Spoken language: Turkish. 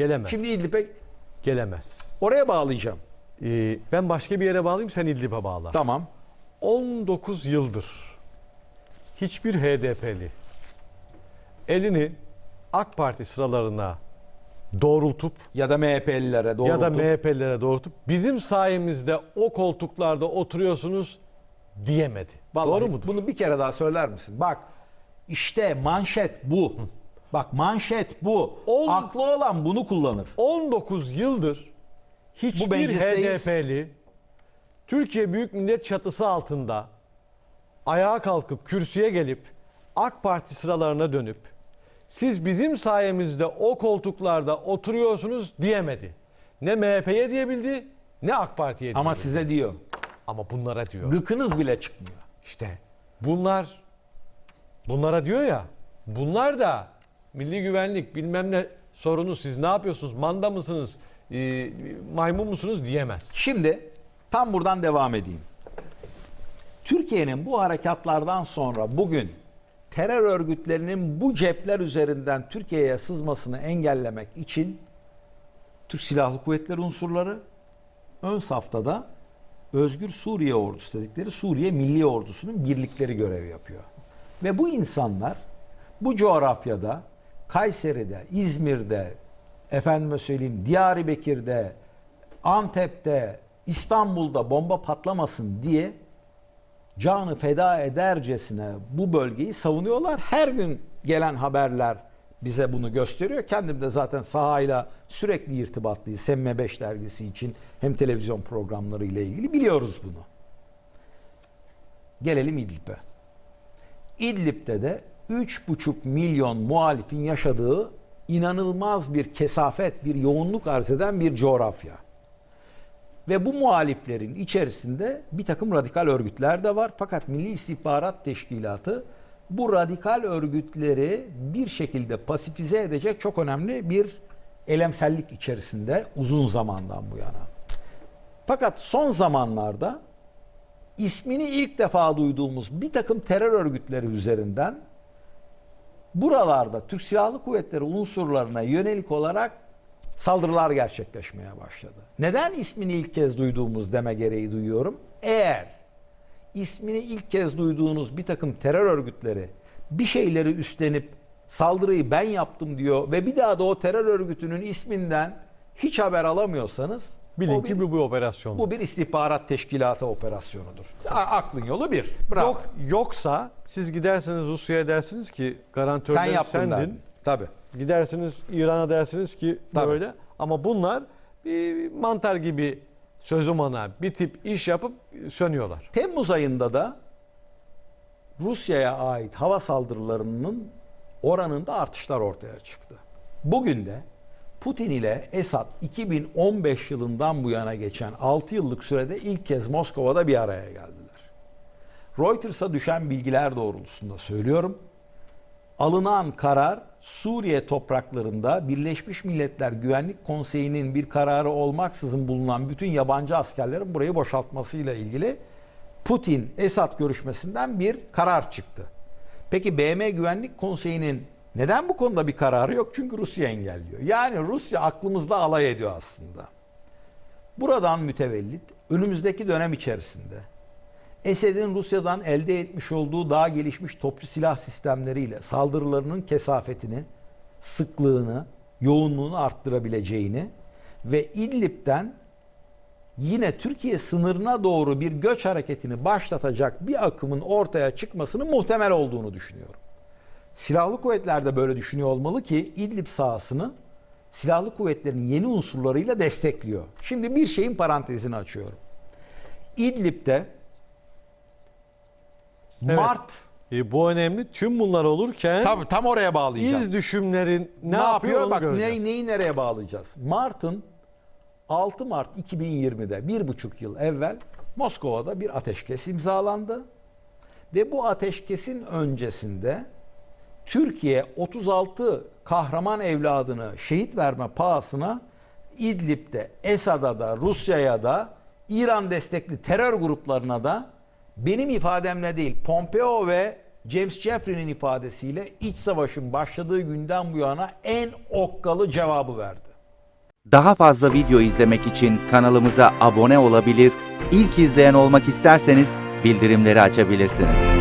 Gelemez. Şimdi İdlib'e Gelemez. oraya bağlayacağım. Ee, ben başka bir yere bağlayayım sen İdlib'e bağla. Tamam. 19 yıldır hiçbir HDP'li elini AK Parti sıralarına doğrultup Ya da MHP'lilere doğru. ya da MHP'lilere doğrultup bizim sayemizde o koltuklarda oturuyorsunuz diyemedi. Doğru mudur? Bunu bir kere daha söyler misin? Bak işte manşet bu. Bak manşet bu. On- Aklı olan bunu kullanır. 19 yıldır hiçbir meclisteyiz. HDP'li Türkiye Büyük Millet çatısı altında ayağa kalkıp kürsüye gelip AK Parti sıralarına dönüp siz bizim sayemizde o koltuklarda oturuyorsunuz diyemedi. Ne MHP'ye diyebildi ne AK Parti'ye Ama diyebildi. size diyor. Ama bunlara diyor. Gıkınız bile çıkmıyor. İşte bunlar bunlara diyor ya bunlar da milli güvenlik bilmem ne sorunu siz ne yapıyorsunuz manda mısınız e, maymun musunuz diyemez. Şimdi tam buradan devam edeyim. Türkiye'nin bu harekatlardan sonra bugün terör örgütlerinin bu cepler üzerinden Türkiye'ye sızmasını engellemek için Türk Silahlı Kuvvetleri unsurları ön saftada Özgür Suriye Ordusu dedikleri Suriye Milli Ordusu'nun birlikleri görev yapıyor. Ve bu insanlar bu coğrafyada Kayseri'de, İzmir'de, efendime söyleyeyim Diyarbakır'da, Antep'te, İstanbul'da bomba patlamasın diye canı feda edercesine bu bölgeyi savunuyorlar. Her gün gelen haberler bize bunu gösteriyor. Kendim de zaten sahayla sürekli irtibatlıyız. Semme 5 dergisi için hem televizyon programları ile ilgili biliyoruz bunu. Gelelim İdlib'e. İdlib'de de 3,5 milyon muhalifin yaşadığı inanılmaz bir kesafet, bir yoğunluk arz eden bir coğrafya. Ve bu muhaliflerin içerisinde bir takım radikal örgütler de var. Fakat Milli İstihbarat Teşkilatı bu radikal örgütleri bir şekilde pasifize edecek çok önemli bir elemsellik içerisinde uzun zamandan bu yana. Fakat son zamanlarda ismini ilk defa duyduğumuz bir takım terör örgütleri üzerinden buralarda Türk Silahlı Kuvvetleri unsurlarına yönelik olarak saldırılar gerçekleşmeye başladı. Neden ismini ilk kez duyduğumuz deme gereği duyuyorum? Eğer ismini ilk kez duyduğunuz bir takım terör örgütleri bir şeyleri üstlenip saldırıyı ben yaptım diyor ve bir daha da o terör örgütünün isminden hiç haber alamıyorsanız Bilin ki bu bir operasyon. bu bir istihbarat teşkilatı operasyonudur. A- Aklın yolu bir. Bravo. Yok yoksa siz gidersiniz Rusya'ya dersiniz ki garantörler Sen yaptın sendin. Tabii. Gidersiniz İran'a dersiniz ki Tabii. böyle. Ama bunlar bir mantar gibi sözüm ona bir tip iş yapıp sönüyorlar. Temmuz ayında da Rusya'ya ait hava saldırılarının oranında artışlar ortaya çıktı. Bugün de Putin ile Esad 2015 yılından bu yana geçen 6 yıllık sürede ilk kez Moskova'da bir araya geldiler. Reuters'a düşen bilgiler doğrultusunda söylüyorum. Alınan karar Suriye topraklarında Birleşmiş Milletler Güvenlik Konseyi'nin bir kararı olmaksızın bulunan bütün yabancı askerlerin burayı boşaltmasıyla ilgili Putin-Esad görüşmesinden bir karar çıktı. Peki BM Güvenlik Konseyi'nin neden bu konuda bir kararı yok? Çünkü Rusya engelliyor. Yani Rusya aklımızda alay ediyor aslında. Buradan mütevellit önümüzdeki dönem içerisinde Esed'in Rusya'dan elde etmiş olduğu daha gelişmiş topçu silah sistemleriyle saldırılarının kesafetini, sıklığını, yoğunluğunu arttırabileceğini ve İdlib'den yine Türkiye sınırına doğru bir göç hareketini başlatacak bir akımın ortaya çıkmasının muhtemel olduğunu düşünüyorum. Silahlı kuvvetler de böyle düşünüyor olmalı ki İdlib sahasını silahlı kuvvetlerin yeni unsurlarıyla destekliyor. Şimdi bir şeyin parantezini açıyorum. İdlib'de Evet. Mart E, bu önemli. Tüm bunlar olurken Tabii tam oraya bağlayacağım. iz düşümlerin ne, yapıyor, onu Bak göreceğiz. ne, neyi nereye bağlayacağız? Mart'ın 6 Mart 2020'de bir buçuk yıl evvel Moskova'da bir ateşkes imzalandı. Ve bu ateşkesin öncesinde Türkiye 36 kahraman evladını şehit verme pahasına İdlib'de, Esad'a da, Rusya'ya da, İran destekli terör gruplarına da benim ifademle değil Pompeo ve James Jeffrey'nin ifadesiyle iç savaşın başladığı günden bu yana en okkalı cevabı verdi. Daha fazla video izlemek için kanalımıza abone olabilir, ilk izleyen olmak isterseniz bildirimleri açabilirsiniz.